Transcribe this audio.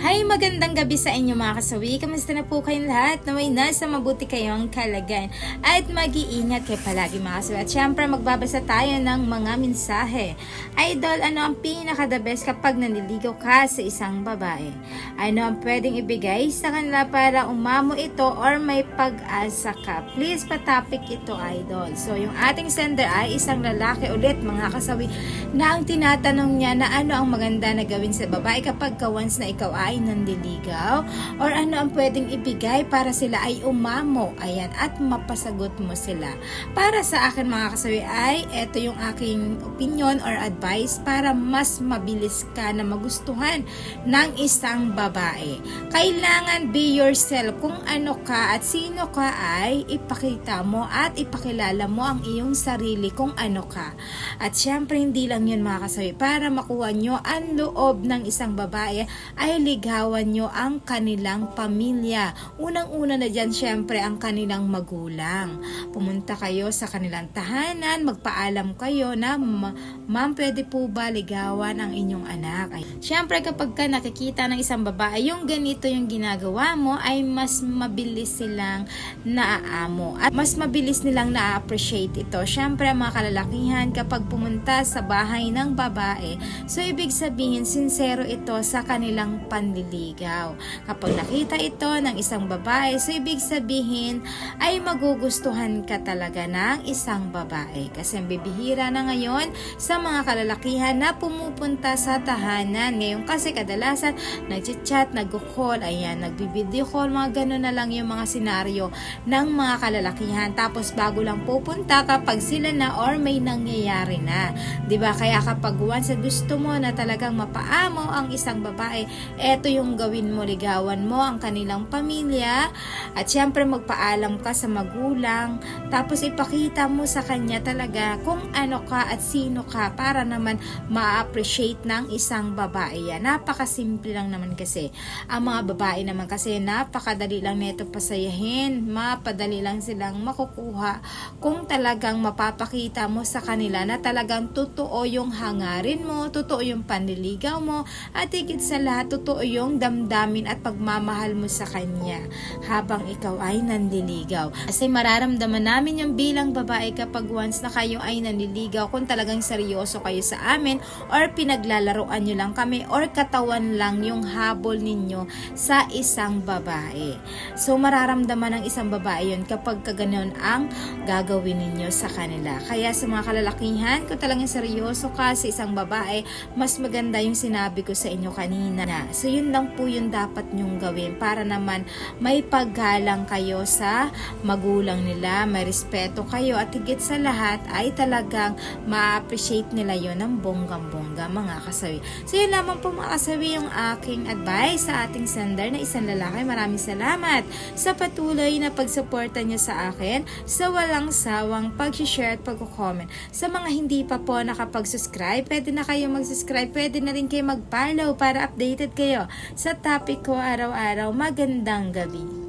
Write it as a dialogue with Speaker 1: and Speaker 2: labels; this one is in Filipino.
Speaker 1: Hi, magandang gabi sa inyo mga kasawi. Kamusta na po kayong lahat? Naway nasa mabuti kayong kalagayan. At mag-iingat kayo palagi mga kasawi. At syempre magbabasa tayo ng mga mensahe. Idol, ano ang pinaka-the best kapag naniligaw ka sa isang babae? Ano ang pwedeng ibigay sa kanila para umamo ito or may pag-asa ka? Please patapik ito, Idol. So, yung ating sender ay isang lalaki ulit mga kasawi na ang tinatanong niya na ano ang maganda na gawin sa babae kapag ka once na ikaw ay nandiligaw or ano ang pwedeng ibigay para sila ay umamo? Ayan at mapasagot mo sila. Para sa akin mga kasawi ay ito yung aking opinion or advice para mas mabilis ka na magustuhan ng isang babae. Kailangan be yourself kung ano ka at sino ka ay ipakita mo at ipakilala mo ang iyong sarili kung ano ka. At syempre hindi lang yun mga kasawi. Para makuha nyo ang loob ng isang babae ay ligawan nyo ang kanilang pamilya. Unang-una na dyan, syempre, ang kanilang magulang. Pumunta kayo sa kanilang tahanan, magpaalam kayo na, "Ma- ma'am, pwede po ba ligawan ang inyong anak? Ay, syempre, kapag ka nakikita ng isang babae, yung ganito yung ginagawa mo, ay mas mabilis silang naaamo. At mas mabilis nilang na-appreciate ito. Syempre, mga kalalakihan, kapag pumunta sa bahay ng babae, so ibig sabihin, sincero ito sa kanilang panliligaw. Kapag nakita ito ng isang babae, so ibig sabihin ay magugustuhan ka talaga ng isang babae. Kasi bibihira na ngayon sa mga kalalakihan na pumupunta sa tahanan. Ngayon kasi kadalasan nag-chat, nag-call, ayan, nag-video call, mga ganun na lang yung mga senaryo ng mga kalalakihan. Tapos bago lang pupunta kapag sila na or may nangyayari na. 'Di ba Kaya kapag once gusto mo na talagang mapaamo ang isang babae, eto yung gawin mo, ligawan mo ang kanilang pamilya at syempre magpaalam ka sa magulang tapos ipakita mo sa kanya talaga kung ano ka at sino ka para naman ma-appreciate ng isang babae yan. Napakasimple lang naman kasi. Ang mga babae naman kasi napakadali lang nito pasayahin, mapadali lang silang makukuha kung talagang mapapakita mo sa kanila na talagang totoo yung hangarin mo, totoo yung panliligaw mo, at higit sa lahat, totoo yung damdamin at pagmamahal mo sa kanya habang ikaw ay nandiligaw. Kasi mararamdaman namin yung bilang babae kapag once na kayo ay nandiligaw kung talagang seryoso kayo sa amin or pinaglalaroan nyo lang kami or katawan lang yung habol ninyo sa isang babae. So mararamdaman ng isang babae yun kapag kaganon ang gagawin ninyo sa kanila. Kaya sa mga kalalakihan, kung talagang seryoso ka sa isang babae, mas maganda yung sinabi ko sa inyo kanina na. So yun lang po yung dapat nyong gawin para naman may paggalang kayo sa magulang nila, may respeto kayo at higit sa lahat ay talagang ma-appreciate nila yon ng bonggang-bongga mga kasawi. So yun lamang po mga kasawi yung aking advice sa ating sender na isang lalaki. Maraming salamat sa patuloy na pagsuporta niyo sa akin sa walang sawang pag-share at pag-comment. Sa mga hindi pa po nakapag-subscribe, pwede na kayo mag-subscribe, pwede na rin kayo mag-follow para updated kayo sa topic ko araw-araw. Magandang gabi.